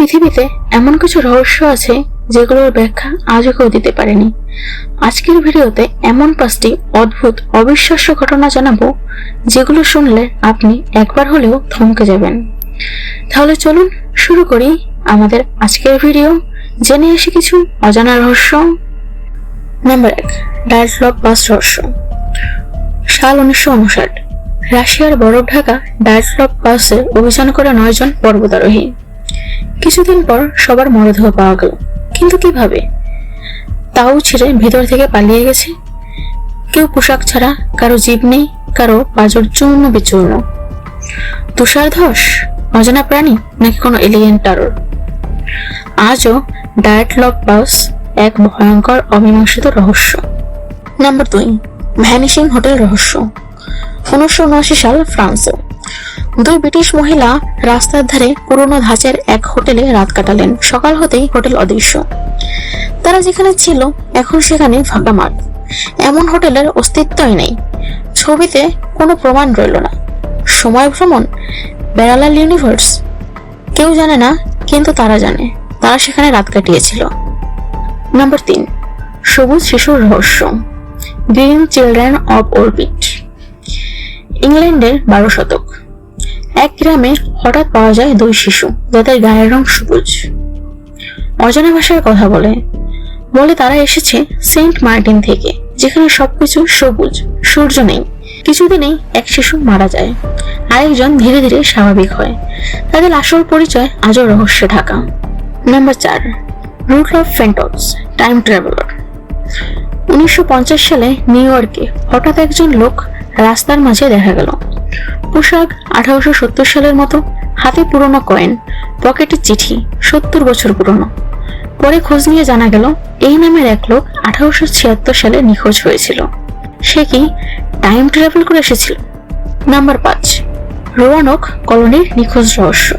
পৃথিবীতে এমন কিছু রহস্য আছে যেগুলোর ব্যাখ্যা আজও কেউ দিতে পারেনি। আজকের ভিডিওতে এমন পাঁচটি অদ্ভুত, অবিশ্বাস্য ঘটনা জানাব যেগুলো শুনলে আপনি একবার হলেও থমকে যাবেন। তাহলে চলুন শুরু করি আমাদের আজকের ভিডিও। জেনে এসে কিছু অজানা রহস্য। নাম্বার এক ডায়াটলগ বাস রহস্য। সাল উনিশশো উনষাট, রাশিয়ার বরফ ঢাকা ডায়াটলগ পাসে অভিযান করে নয়জন পর্বতারোহী। কিছুদিন পর সবার মরদেহ পাওয়া গেল। কিন্তু কীভাবে? তাও ছেড়ে ভেতর থেকে পালিয়ে গেছে। কেউ পোশাক ছাড়া, কারও জীব নেই, কারও পাজর চূর্ণ বিচূর্ণ। তুষার ধস, অজানা প্রাণী, নাকি কোনো এলিয়েন টারর? আজও ডায়েট লক বাস এক ভয়ঙ্কর অমীমাংসিত রহস্য। নাম্বার দুই, ভ্যানিশিং হোটেল রহস্য। উনিশশো উনআশি সাল ফ্রান্সে। দুই ব্রিটিশ মহিলা রাস্তার ধারে পুরনো ধাঁচের এক হোটেলে রাত কাটালেন। সকাল হতেই হোটেল অদৃশ্য। তারা যেখানে ছিল, এখন সেখানে ফাঁকা মাঠ। এমন হোটেলের অস্তিত্বই নেই। ছবিতে কোনো প্রমাণ রইল না। সময় ভ্রমণ বেড়ালাল ইউনিভার্স কেউ জানে না, কিন্তু তারা জানে। তারা সেখানে রাত কাটিয়েছিল। নাম্বার তিন, সবুজ শিশুর রহস্য। Green children of orbit. ইংল্যান্ডের বারো শতক। এক গ্রামে হঠাৎ পাওয়া যায় দুই শিশু, যাদের গায়ের রং সবুজ। অজানা ভাষায় কথা বলে। বলে তারা এসেছে সেন্ট মার্টিন থেকে, যেখানে সবকিছু সবুজ, সূর্য নেই। কিছুদিনেই এক শিশু মারা যায়। আরেকজন ধীরে ধীরে স্বাভাবিক হয়। তাদের আসল পরিচয় আজও রহস্যে ঢাকা। নাম্বার চার, root of Fentz, time traveller. উনিশশো পঞ্চাশ সালে নিউ ইয়র্কে হঠাৎ একজন লোক রাস্তার মাঝে দেখা গেল। পোশাক আঠারোশো সত্তর সালের মতো, হাতে পুরনো কয়েন, পকেটে চিঠি, সত্তর বছর পুরনো। পরে খোঁজ নিয়ে জানা গেল, এই নামের এক লোক আঠারোশো ছিয়াত্তর সালে নিখোঁজ হয়েছিল। সে কি টাইম ট্রাভেল করে এসেছিল? নাম্বার পাঁচ, রোয়ানক কলোনির নিখোঁজ রহস্য।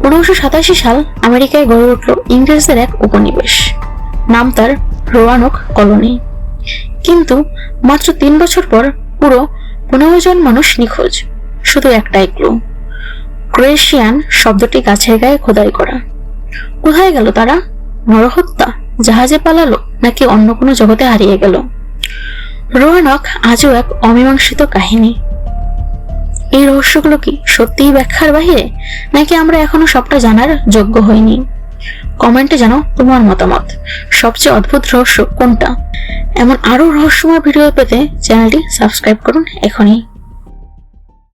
উনিশশো সাতাশি সাল আমেরিকায় গড়ে উঠল ইংরেজদের এক উপনিবেশ। নাম তার রোয়ানক কলোনি। কিন্তু মাত্র তিন বছর পর পুরো পনেরো জন মানুষ নিখোঁজ, শুধু একটাই ক্লু ক্রোয়েশিয়ান শব্দটি গাছের গায়ে খোদাই করা। কোথায় গেল তারা? নরহত্যা? জাহাজে পালালো? নাকি অন্য কোনো জগতে হারিয়ে গেল? রোহানক আজও এক অমীমাংসিত কাহিনী। এই রহস্যগুলো কি সত্যিই ব্যাখ্যার বাহিরে? নাকি আমরা এখনও সবটা জানার যোগ্য হইনি? কমেন্টে জানাও তোমার মতামত। সবচেয়ে অদ্ভুত রহস্য কোনটা? এমন আরও রহস্যময় ভিডিও পেতে চ্যানেলটি সাবস্ক্রাইব করুন এখনই।